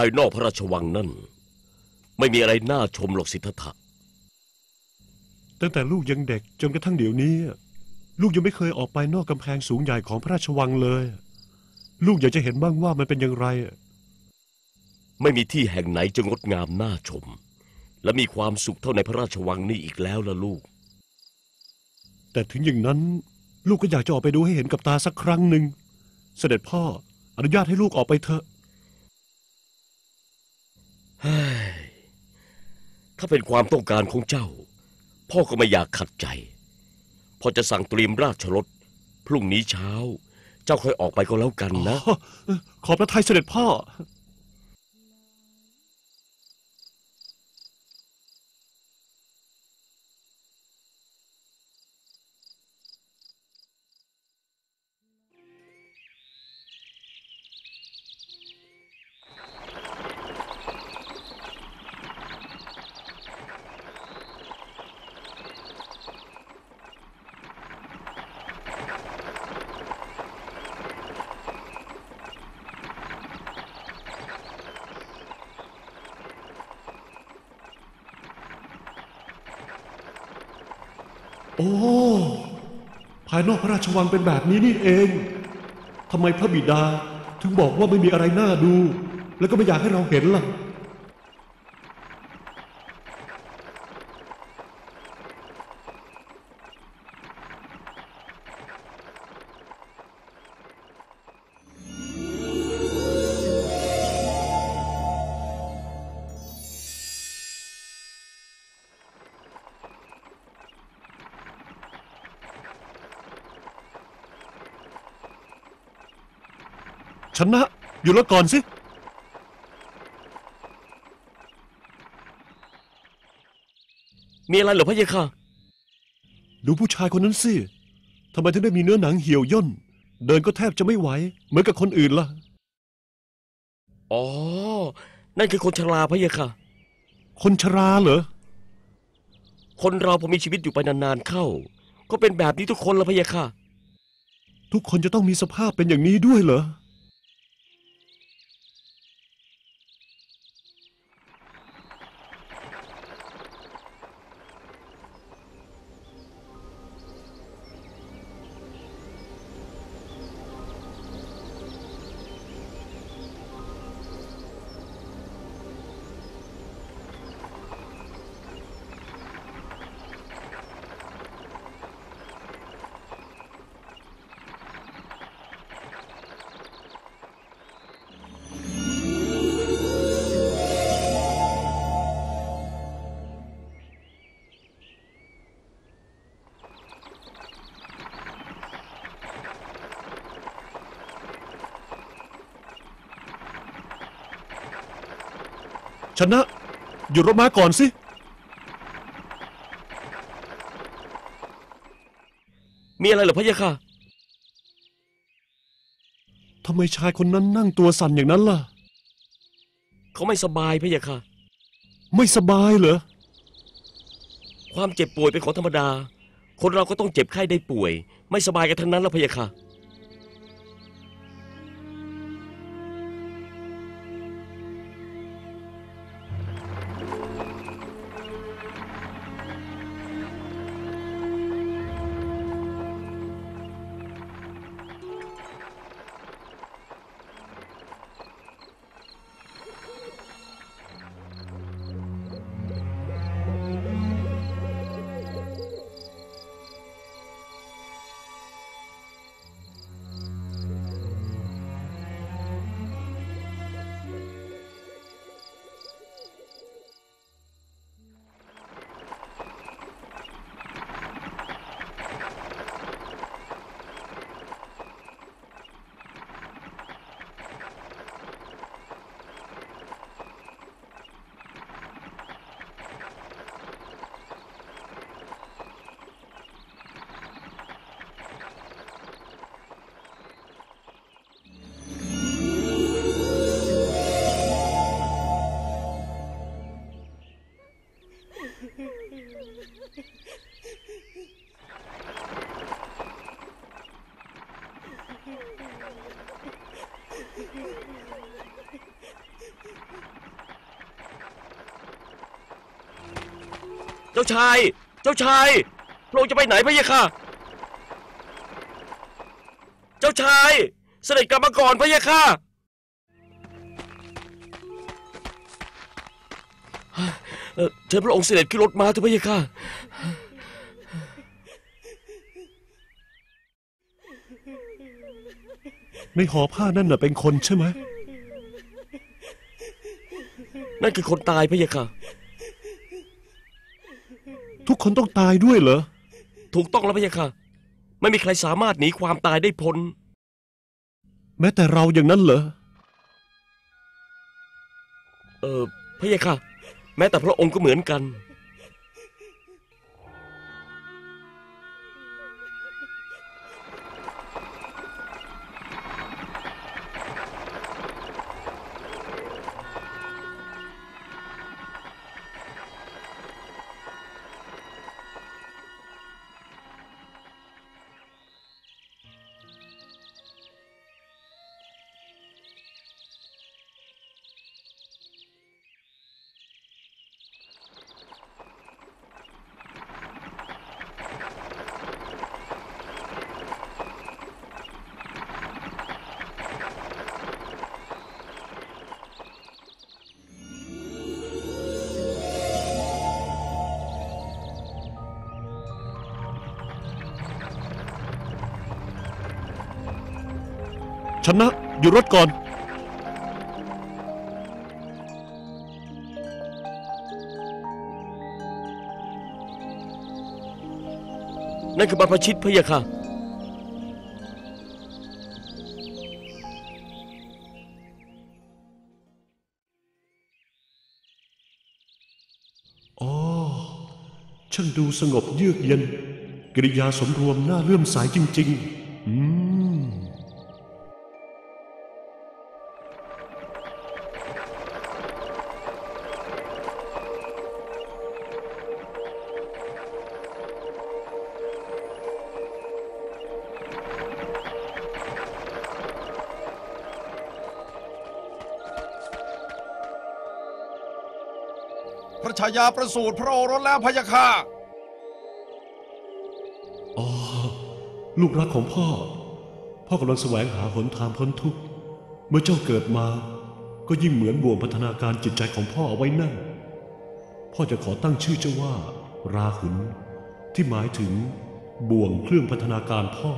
ายนอกพระราชวังนั่น ไม่มีอะไรน่าชมหรอกสิทธัตถะตั้งแต่ลูกยังเด็กจนกระทั่งเดี๋ยวนี้ ลูกยังไม่เคยออกไปนอกกำแพงสูงใหญ่ของพระราชวังเลย ลูกอยากจะเห็นบ้างว่ามันเป็นอย่างไร ไม่มีที่แห่งไหนจะงดงามน่าชม และมีความสุขเท่าในพระราชวังนี้อีกแล้วล่ะลูก แต่ถึงอย่างนั้น ลูกก็อยากจะออกไปดูให้เห็นกับตาสักครั้งหนึ่งเสด็จพ่ออนุญาตให้ลูกออกไปเถอะ ถ้าเป็นความต้องการของเจ้า พ่อก็ไม่อยากขัดใจ พ่อจะสั่งเตรียมราชรถ พรุ่งนี้เช้า เจ้าค่อยออกไปก็แล้วกันนะ ขอพระทัยเสด็จพ่อ โอ้ ภายนอกพระราชวังเป็นแบบนี้นี่เอง ทำไมพระบิดาถึงบอกว่าไม่มีอะไรน่าดู แล้วก็ไม่อยากให้เราเห็นล่ะ ชนะ อยู่แล้วก่อนสิมีอะไรเหรอพะเยะค่ะ ดูผู้ชายคนนั้นสิทำไมถึงได้มีเนื้อหนังเหี่ยวย่น เดินก็แทบจะไม่ไหว เหมือนกับคนอื่นล่ะ อ๋อ นั่นคือคนชราพะเยะค่ะ คนชราเหรอ คนเราพอมีชีวิตอยู่ไปนานๆเข้า ก็เป็นแบบนี้ทุกคนละพะเยะค่ะ ทุกคนจะต้องมีสภาพเป็นอย่างนี้ด้วยเหรอ ชนะ หยุดรถม้าก่อนสิ มีอะไรเหรอพะยะค่ะ ทำไมชายคนนั้นนั่งตัวสั่นอย่างนั้นล่ะ เขาไม่สบายพะยะค่ะ ไม่สบายเหรอ ความเจ็บป่วยเป็นของธรรมดา คนเราก็ต้องเจ็บไข้ได้ป่วย ไม่สบายกันทั้งนั้นละพะยะค่ะ จ้าชาย เจ้าชายพระองค์จะไปไหนพะยะค่ะ เจ้าชายเสด็จกลับมาก่อนพะยะค่ะ เอ่อเชิญพระองค์เสด็จขึ้นรถมาเถอะพะยะค่ะ ในห่อผ้านั่นน่ะเป็นคนใช่ไหมนั่นคือคนตายพะยะค่ะ ทุกคนต้องตายด้วยเหรอ ถูกต้องแล้วพะยะค่ะ ไม่มีใครสามารถหนีความตายได้พ้น แม้แต่เราอย่างนั้นเหรอ เออพะยะค่ะ แม้แต่พระองค์ก็เหมือนกัน ชนะหยุดรถก่อน นั่นคือบรรพชิตพะยะค่ะ อ๋อ ช่างดูสงบเยือกเย็นกริยาสมรวมน่าเลื่อมใสจริง ๆ พระชายาประสูติพระโอรสแล้วพะยะค่ะ อ๋อ ลูกรักของพ่อ พ่อกำลังแสวงหาหนทางพ้นทุกข์ เมื่อเจ้าเกิดมา ก็ยิ่งเหมือนบ่วงพัฒนาการจิตใจของพ่อเอาไว้นั่น พ่อจะขอตั้งชื่อเจ้าว่า ราหุลที่หมายถึงบ่วงเครื่องพัฒนาการพ่อ